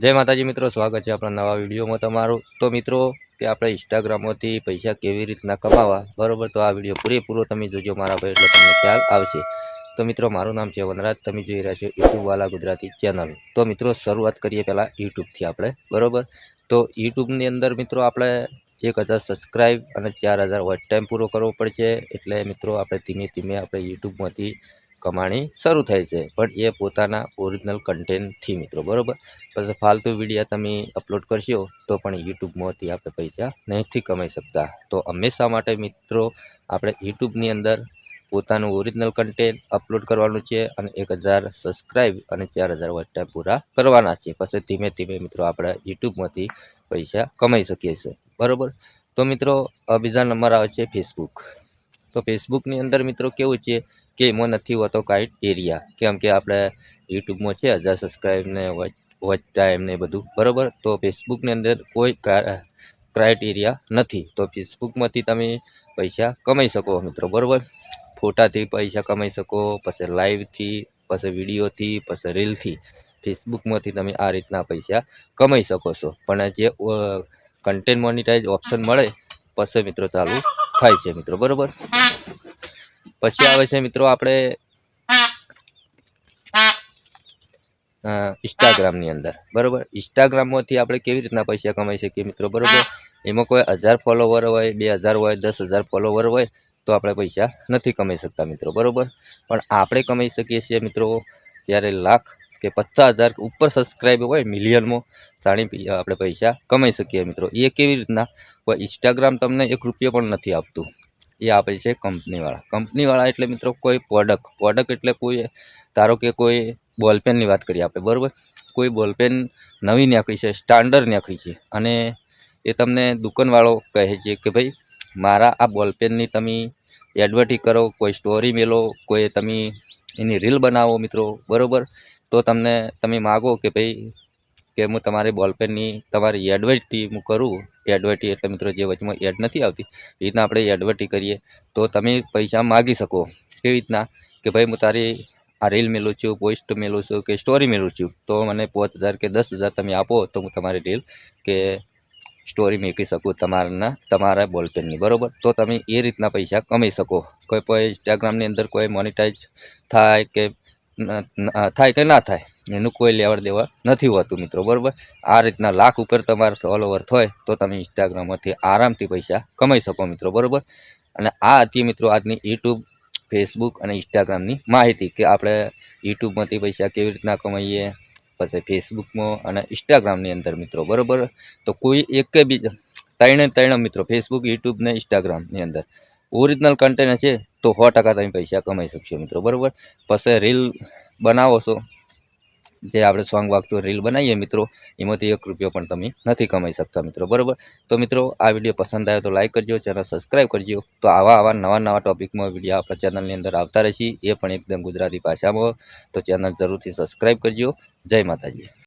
જય માતાજી મિત્રો, સ્વાગત છે આપણા નવા વિડીયોમાં તમારું. તો મિત્રો, કે આપણે ઇન્સ્ટાગ્રામમાંથી પૈસા કેવી રીતના કમાવા, બરાબર? તો આ વીડિયો પૂરેપૂરો તમે જોજો મારા ભાઈ, એટલે તમને ખ્યાલ આવશે. તો મિત્રો, મારું નામ છે વનરાજ, તમે જોઈ રહ્યા છો યુટ્યુબવાલા ગુજરાતી ચેનલ. તો મિત્રો, શરૂઆત કરીએ પહેલાં યુટ્યુબથી આપણે, બરાબર? તો યુટ્યુબની અંદર મિત્રો, આપણે એક હજાર સબસ્ક્રાઈબ અને ચાર હજાર વોચ ટાઈમ પૂરો કરવો પડશે. એટલે મિત્રો, આપણે ધીમે ધીમે આપણે યુટ્યુબમાંથી કમાણી શરૂ થાય છે. પણ એ પોતાના ઓરિજિનલ કન્ટેન્ટથી મિત્રો, બરાબર? પછી ફાલતુ વિડીયા તમે અપલોડ કરશો, તો પણ યુટ્યુબમાંથી આપણે પૈસા નહીંથી કમાઈ શકતા. તો હંમેશા માટે મિત્રો, આપણે યુટ્યુબની અંદર પોતાનું ઓરિજિનલ કન્ટેન્ટ અપલોડ કરવાનું છે અને એક હજાર સબસ્ક્રાઈબ અને ચાર હજાર વોચ પૂરા કરવાના છે. પછી ધીમે ધીમે મિત્રો આપણે યુટ્યુબમાંથી પૈસા કમાઈ શકીએ છીએ. બરોબર? તો મિત્રો બીજા નંબર આવે છે ફેસબુક તો ફેસબુકની અંદર મિત્રો કેવું છે? કે એમાં નથી હોતો કાંઈ એરિયા. કેમ કે આપણે યુટ્યુબમાં છે, હજાર સબસ્ક્રાઈબ ને વોચ વોચ ટાઈમ ને બધું. બરાબર? તો ફેસબુકની અંદર કોઈ ક્રાઇટેરિયા નથી. તો ફેસબુકમાંથી તમે પૈસા કમાઈ શકો મિત્રો, બરાબર? ફોટાથી પૈસા કમાઈ શકો, પછી લાઈવથી પછી વિડીયોથી પછી રીલથી ફેસબુકમાંથી તમે આ રીતના પૈસા કમાઈ શકો છો. પણ જે કન્ટેન્ટ મોનિટાઇઝ ઓપ્શન મળે, પછી મિત્રો ચાલુ થાય છે મિત્રો, બરાબર? પછી આવે છે મિત્રો આપણે ઇન્સ્ટાગ્રામની અંદર. બરોબર? ઇન્સ્ટાગ્રામમાંથી આપણે કેવી રીતના પૈસા કમાઈ શકીએ મિત્રો? બરોબર? એમાં કોઈ હજાર ફોલોવર હોય બે હજાર હોય દસ હજાર ફોલોવર હોય તો આપણે પૈસા નથી કમાઈ શકતા મિત્રો. બરોબર? પણ આપણે કમાઈ શકીએ છીએ મિત્રો ત્યારે લાખ કે પચાસ હજાર ઉપર સબસ્ક્રાઈબ હોય મિલિયનમાં જાણી આપણે પૈસા કમાઈ શકીએ મિત્રો. એ કેવી રીતના? કોઈ ઇન્સ્ટાગ્રામ તમને એક રૂપિયો પણ નથી આપતું. એ આપે છે કંપનીવાળા. કંપનીવાળા એટલે મિત્રો કોઈ પ્રોડક્ટ પ્રોડક્ટ એટલે કોઈ, ધારો કે કોઈ બોલપેનની વાત કરીએ આપણે, બરાબર? કોઈ બોલપેન નવી નીકળી છે સ્ટાન્ડર્ડ નીકળી છે. અને એ તમને દુકાનવાળો કહે છે કે ભાઈ, મારા આ બોલપેનની તમે એડવર્ટી કરો, કોઈ સ્ટોરી મેલો, કોઈ તમે એની રીલ બનાવો મિત્રો, બરાબર? તો તમને, તમે માગો કે ભાઈ કે હું તમારી બોલપેનની તમારી એડવર્ટી હું કરું એડવર્ટી એટલે મિત્રો જે વચમાં એડ નથી આવતી, એ રીતના આપણે એડવર્ટી કરીએ. તો તમે પૈસા માગી શકો કેવી રીતના? કે ભાઈ હું તારી આ રીલ મેલું છું પોસ્ટ મેલું છું કે સ્ટોરી મેલું છું, તો મને પાંચ હજાર કે દસ હજાર તમે આપો તો હું તમારી રીલ કે સ્ટોરી મૂકી શકું તમારના, તમારા બોલપેનની, બરાબર? તો તમે એ રીતના પૈસા કમાઈ શકો. કોઈ કોઈ ઇન્સ્ટાગ્રામની અંદર કોઈ મોનિટાઈઝ થાય કે થાય કે ના થાય એનું કોઈ લેવડ દેવા નથી હોતું મિત્રો, બરાબર? આ રીતના લાખ ઉપર તમારે ફોલોવર થાય, તો તમે ઇન્સ્ટાગ્રામમાંથી આરામથી પૈસા કમાઈ શકો મિત્રો, બરાબર? અને આ હતી મિત્રો આજની યુટ્યુબ, ફેસબુક અને ઇન્સ્ટાગ્રામની માહિતી કે આપણે યુટ્યુબમાંથી પૈસા કેવી રીતના કમાઈએ, પછી ફેસબુકમાં અને ઇન્સ્ટાગ્રામની અંદર મિત્રો, બરાબર? તો કોઈ એક બી ત્રણે ત્રણ મિત્રો, ફેસબુક, યુટ્યુબ ને ઇન્સ્ટાગ્રામની અંદર. ઓરિજિનલ કન્ટેન્ટ છે, તો સો ટકા તમે પૈસા કમાઈ શકશો મિત્રો, બરાબર? પછી રીલ બનાવો છો, જે આપણે સોંગ વાગતું રીલ બનાવીએ મિત્રો, એમાંથી એક રૂપિયો પણ તમે નથી કમાઈ શકતા મિત્રો, બરાબર? તો મિત્રો, આ વીડિયો પસંદ આવ્યો તો લાઈક કરજો, ચેનલ સબસ્ક્રાઈબ કરજો, તો આવા આવા નવા નવા ટોપિકમાં વીડિયો આપણા ચેનલની અંદર આવતા રહેશે, એ પણ એકદમ ગુજરાતી ભાષામાં, તો ચેનલ જરૂરથી સબસ્ક્રાઈબ કરજો. જય માતાજી.